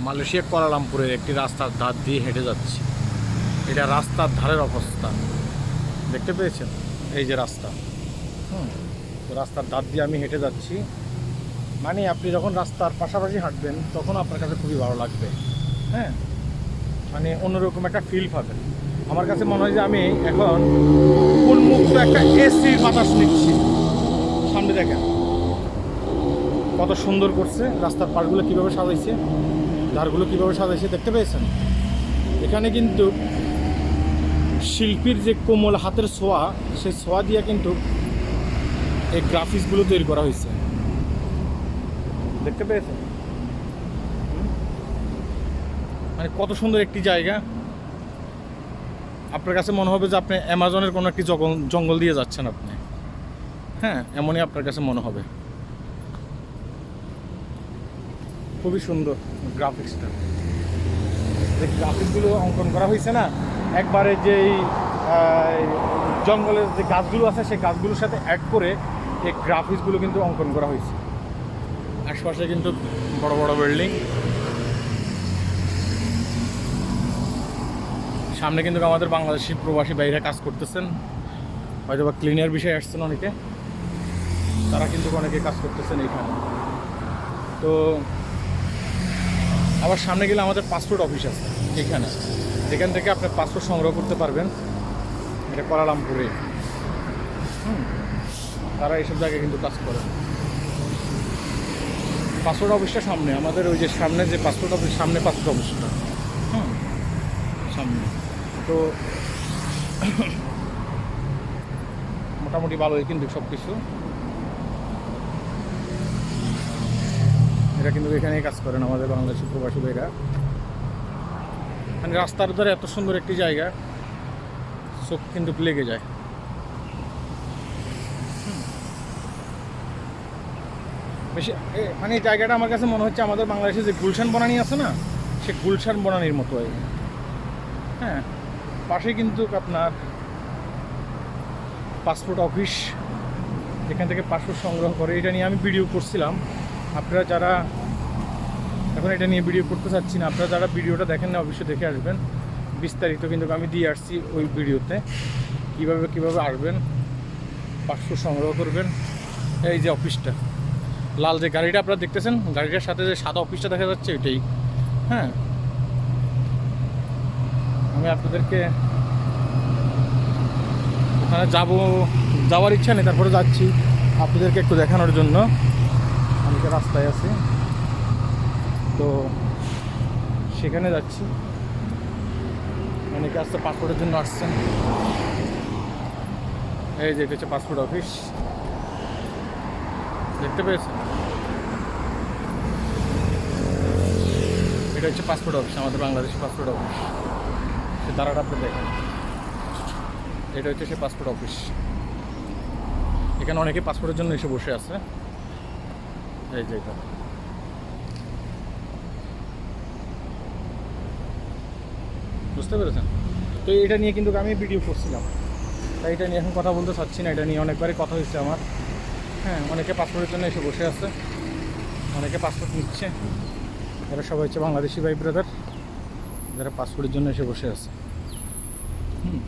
Malaysia কোয়ালালামপুরের একটি রাস্তার ধার দিয়ে হেঁটে যাচ্ছি। এটা রাস্তার ধারের অবস্থা। দেখতে পেয়েছেন? এই যে রাস্তা। হুম। রাস্তার ধার দিয়ে আমি হেঁটে যাচ্ছি। মানে আপনি যখন রাস্তার পাশাপাশি হাঁটবেন, তখন আপনার কাছে খুবই ভালো লাগবে। হ্যাঁ? মানে অন্যরকম একটা ফিল পাবেন। আমার কাছে মনে হয় যে আমি এখন উন্মুক্ত একটা এসির বাতাস নিচ্ছি। সামনে দেখেন। কত সুন্দর করছে। রাস্তার পাড়গুলো কীভাবে সাজাইছে। ধারগুলো কীভাবে সাজাইছে দেখতে পেয়েছেন? এখানে কিন্তু শিল্পীর যে কোমল হাতের ছোঁয়া সেই ছোঁয়া দিয়ে কিন্তু এই গ্রাফিক্সগুলো তৈরি করা হয়েছে। দেখতে পেয়েছেন? মানে কত সুন্দর একটি জায়গা। আপনার কাছে মনে হবে যে আপনি অ্যামাজনের কোনো একটি জঙ্গল জঙ্গল দিয়ে যাচ্ছেন আপনি। হ্যাঁ এমনই আপনার কাছে মনে হবে। খুবই সুন্দর গ্রাফিক্সটা গ্রাফিক্সগুলো অঙ্কন করা হয়েছে না, একবারে যেই জঙ্গলের যে গাছগুলো আছে, সেই গাছগুলোর সাথে অ্যাড করে এই গ্রাফিক্সগুলো কিন্তু অঙ্কন করা হয়েছে। আশপাশে কিন্তু বড় বড় বিল্ডিং সামনে কিন্তু আমাদের বাংলাদেশি প্রবাসী বাইরে কাজ করতেছেন। হয়তো বা ক্লিনার বিষয়ে আসছেন অনেকে। তারা কিন্তু অনেকে কাজ করতেছেন এইখানে তো আবার সামনে গেলে আমাদের পাসপোর্ট অফিস আছে, এখানে। যেখান থেকে আপনি পাসপোর্ট সংগ্রহ করতে পারবেন। এটা কোয়ালালামপুরে। হুম। তারা এইসব জায়গায় কিন্তু কাজ করে। পাসপোর্ট অফিসটা সামনে। আমাদের ওই যে সামনে যে পাসপোর্ট অফিস সামনে পাসপোর্ট অফিসটা হুম। সামনে। তো মোটামুটি ভালোই কিন্তু সব কিছু এরা কিন্তু এখানেই কাজ করেন আমাদের বাংলাদেশি প্রবাসী ভাইরা। মানে রাস্তার ধারে এত সুন্দর একটি জায়গা, চোখ কিন্তু লেগে যায়। বেশি মানে এই জায়গাটা আমার কাছে মনে হচ্ছে আমাদের বাংলাদেশে যে গুলশান বনানি আছে না, সে গুলশান বনানির মতো হয়। হ্যাঁ পাশে কিন্তু আপনার পাসপোর্ট অফিস এখান থেকে পাসপোর্ট সংগ্রহ করে। এটা নিয়ে আমি ভিডিও করছিলাম। আপনারা যারা এখন এটা নিয়ে ভিডিও করতে চাচ্ছি না। আপনারা যারা ভিডিওটা দেখেন না, অবশ্যই দেখে আসবেন। বিস্তারিত কিন্তু আমি দিয়ে আসছি ওই ভিডিওতে। কীভাবে কীভাবে আসবেন পাসপোর্ট সংগ্রহ করবেন, এই যে অফিসটা। লাল যে গাড়িটা আপনারা দেখতেছেন, গাড়িটার সাথে যে সাদা অফিসটা দেখা যাচ্ছে ওইটাই হ্যাঁ। আমি আপনাদেরকে ওখানে যাব, যাওয়ার ইচ্ছা নেই, তারপরে যাচ্ছি। আপনাদেরকে একটু দেখানোর জন্য। আমি রাস্তায় আছি। তো সেখানে যাচ্ছি। অনেকে আসতে পাসপোর্টের জন্য আসছেন। এই যে এটা হচ্ছে পাসপোর্ট অফিস দেখতে পেয়েছেন? এটা হচ্ছে পাসপোর্ট অফিস আমাদের বাংলাদেশি পাসপোর্ট অফিস সে দাঁড়াটা আপনি দেখেন। এটা হচ্ছে সে পাসপোর্ট অফিস এখানে অনেকে পাসপোর্টের জন্য এসে বসে আছে। এই যে এটা। বুঝতে পেরেছেন? তো এটা নিয়ে কিন্তু আমি ভিডিও করছিলাম। তাই এটা নিয়ে এখন কথা বলতে চাচ্ছি না, এটা নিয়ে অনেকবারই কথা হয়েছে আমার। হ্যাঁ অনেকে পাসপোর্টের জন্য এসে বসে আছে, অনেকে পাসপোর্ট নিচ্ছে। এরা সবাই হচ্ছে বাংলাদেশি ভাই ব্রাদার যারা পাসপোর্টের জন্য এসে বসে আছে। হুম,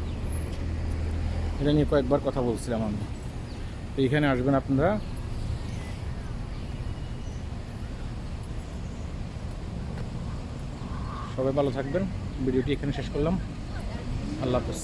এটা নিয়ে কয়েকবার কথা বলছিলাম আমি। তো এইখানে আসবেন আপনারা। সবাই ভালো থাকবেন। ভিডিওটি এখানে শেষ করলাম। আল্লাহ হাফেজ।